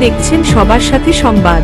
দেখছেন সবার সাথে সংবাদ।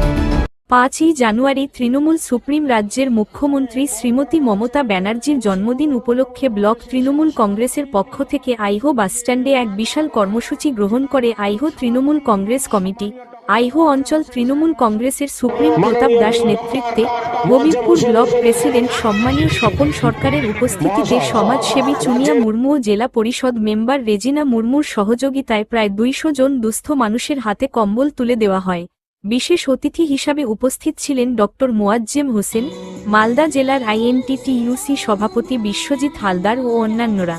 পাঁচই জানুয়ারি তৃণমূল সুপ্রিম রাজ্যের মুখ্যমন্ত্রী শ্রীমতী মমতা ব্যানার্জির জন্মদিন উপলক্ষে ব্লক তৃণমূল কংগ্রেসের পক্ষ থেকে আইহো বাসস্ট্যান্ডে এক বিশাল কর্মসূচি গ্রহণ করে আইহো তৃণমূল কংগ্রেস কমিটি। আইহো অঞ্চল তৃণমূল কংগ্রেসের সুপ্রিম প্রতাপ দাস নেতৃত্বে হবিবপুর ব্লক প্রেসিডেন্ট সম্মানীয় স্বপন সরকারের উপস্থিতিতে সমাজসেবী চুনিয়া মুর্মু ও জেলা পরিষদ মেম্বার রেজিনা মুর্মুর সহযোগিতায় প্রায় দুইশো জন দুস্থ মানুষের হাতে কম্বল তুলে দেওয়া হয়। বিশেষ অতিথি হিসাবে উপস্থিত ছিলেন ডক্টর মোয়াজ্জেম হোসেন মালদা জেলার আইএনটিটিইউসি সভাপতি বিশ্বজিৎ হালদার ও অন্যান্যরা।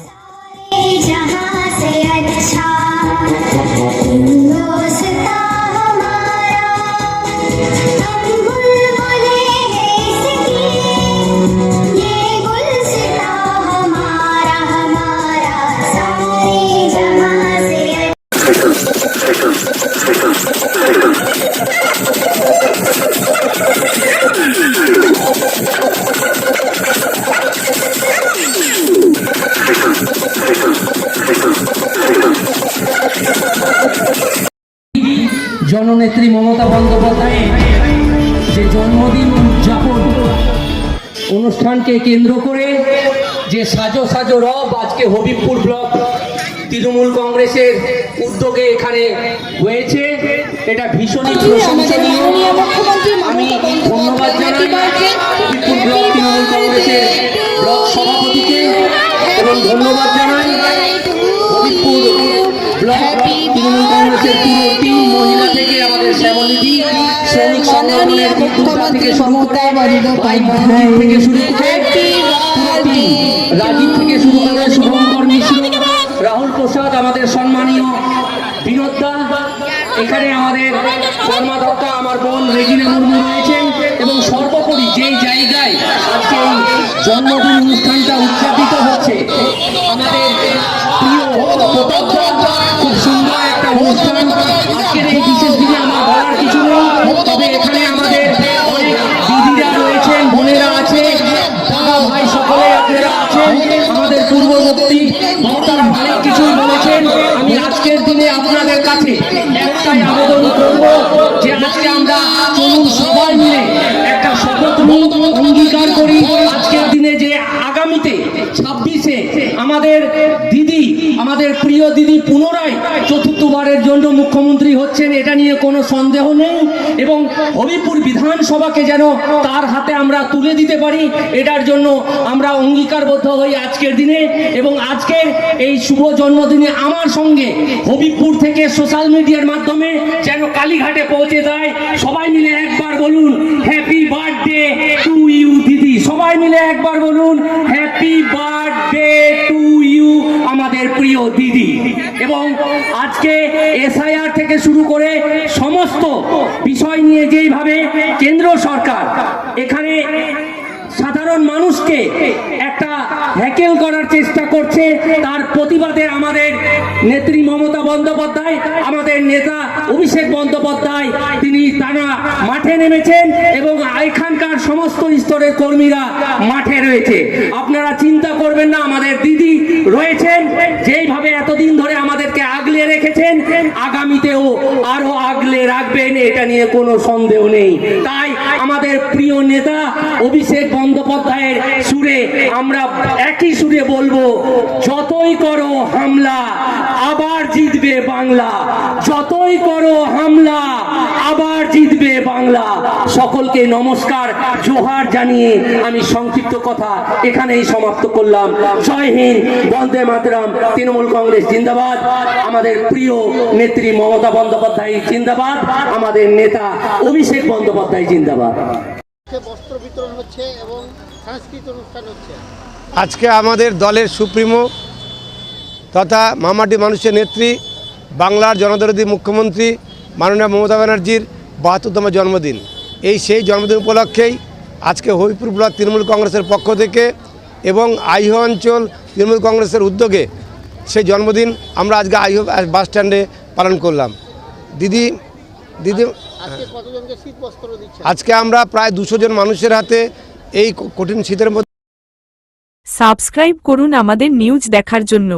জননেত্রী মমতা বন্দ্যোপাধ্যায় যে জন্মদিন উদযাপন অনুষ্ঠানকে কেন্দ্র করে যে সাজো সাজো রব আজকে হবিবপুর ব্লক তৃণমূল কংগ্রেসের উদ্যোগে এখানে হয়েছে এটা ভীষণই প্রশংসনীয়। আমি তৃণমূল কংগ্রেসের পুরো টিম মহিলা থেকে আমাদের শ্যামলিদি শ্রমিক সংগঠনের বিদ্যুৎ থেকে শুরু করে বাইক থেকে শুরু করে রাজীব থেকে শুরু করে শুভঙ্কর মিশ্র রাহুল প্রসাদ আমাদের সম্মানীয় বিনোদ এখানে আমাদের কর্মাধ্যক্ষা আমার বোন রেজিনা মুর্মু রয়েছেন। এবং সর্বোপরি যেই জায়গায় আজকে এই জন্মদিন ভাই সকলে আপনারা আছেন, আমাদের পূর্ববর্তী বক্তারা অনেক কিছুই বলেছেন, আমি আজকের দিনে আপনাদের কাছে একটাই আবেদন করব যে আজকে প্রিয় দিদি, পুনরায় চতুর্থবারের জন্য মুখ্যমন্ত্রী হচ্ছেন, এটা নিয়ে কোনো সন্দেহ নেই। এবং হবিপুর বিধানসভাকে যেন তার হাতে আমরা তুলে দিতে পারি, এটার জন্য আমরা অঙ্গীকারবদ্ধ হই আজকের দিনে। এবং আজকের এই শুভ জন্মদিনে আমার সঙ্গে হবিপুর থেকে সোশ্যাল মিডিয়ার মাধ্যমে যেন কালীঘাটে পৌঁছে দেয় সবাই মিলে একবার বলুন হ্যাপি বার্থডে টু ইউ দিদি। সবাই মিলে একবার বলুন হ্যাপি বার্থডে প্রিয় দিদি। এবং আজকে এসআইআর থেকে শুরু করে সমস্ত বিষয় নিয়ে যেইভাবে কেন্দ্র সরকার এখানে সাধারণ মানুষকে একটা হ্যাকেল করার চেষ্টা করছে, তার প্রতিবাদে আমাদের নেত্রী মমতা বন্দ্যোপাধ্যায়, আমাদের নেতা অভিষেক বন্দ্যোপাধ্যায় নেমেছেন এবং এখানকার সমস্ত স্তরের কর্মীরা মাঠে রয়েছে। আপনারা চিন্তা করবেন না, আমাদের দিদি রয়েছেন, যেইভাবে এতদিন ধরে আমাদেরকে আগলে রেখেছেন, আগামীতেও আরও আগলে রাখবেন, এটা নিয়ে কোনো সন্দেহ নেই। তাই আমাদের প্রিয় নেতা অভিষেক বন্দ্যোপাধ্যায়ের সুরে আমরা একই সুরে বলব, যতই করো হামলা জিতবে বাংলা। যতই করো হামলা আবার জিতবে বাংলা। সকলকে নমস্কার জোহার জানিয়ে আমি সংক্ষিপ্ত কথা এখানেই সমাপ্ত করলাম। জয় হিন্দ বন্দে মাতরম তৃণমূল কংগ্রেস জিন্দাবাদ। আমাদের প্রিয় নেত্রী মমতা বন্দ্যোপাধ্যায় জিন্দাবাদ। আমাদের নেতা অভিষেক বন্দ্যোপাধ্যায় জিন্দাবাদ। বস্ত্র বিতরণ হচ্ছে এবং সাংস্কৃতিক অনুষ্ঠান হচ্ছে। আজকে আমাদের দলের সুপ্রিমো তথা মামাটি মানুষের নেত্রী বাংলার জনদরদী মুখ্যমন্ত্রী মাননীয় মমতা ব্যানার্জির বাহাত্তরতম জন্মদিন। এই সেই জন্মদিন উপলক্ষেই আজকে হবিপুর ব্লক তৃণমূল কংগ্রেসের পক্ষ থেকে এবং আইহ অঞ্চল তৃণমূল কংগ্রেসের উদ্যোগে সেই জন্মদিন আমরা আজকে আইহ বাস স্ট্যান্ডে পালন করলাম। দিদি দিদি আজকে আমরা প্রায় দুশো জন মানুষের হাতে এই কঠিন শীতের মধ্যে সাবস্ক্রাইব করুন আমাদের নিউজ দেখার জন্য।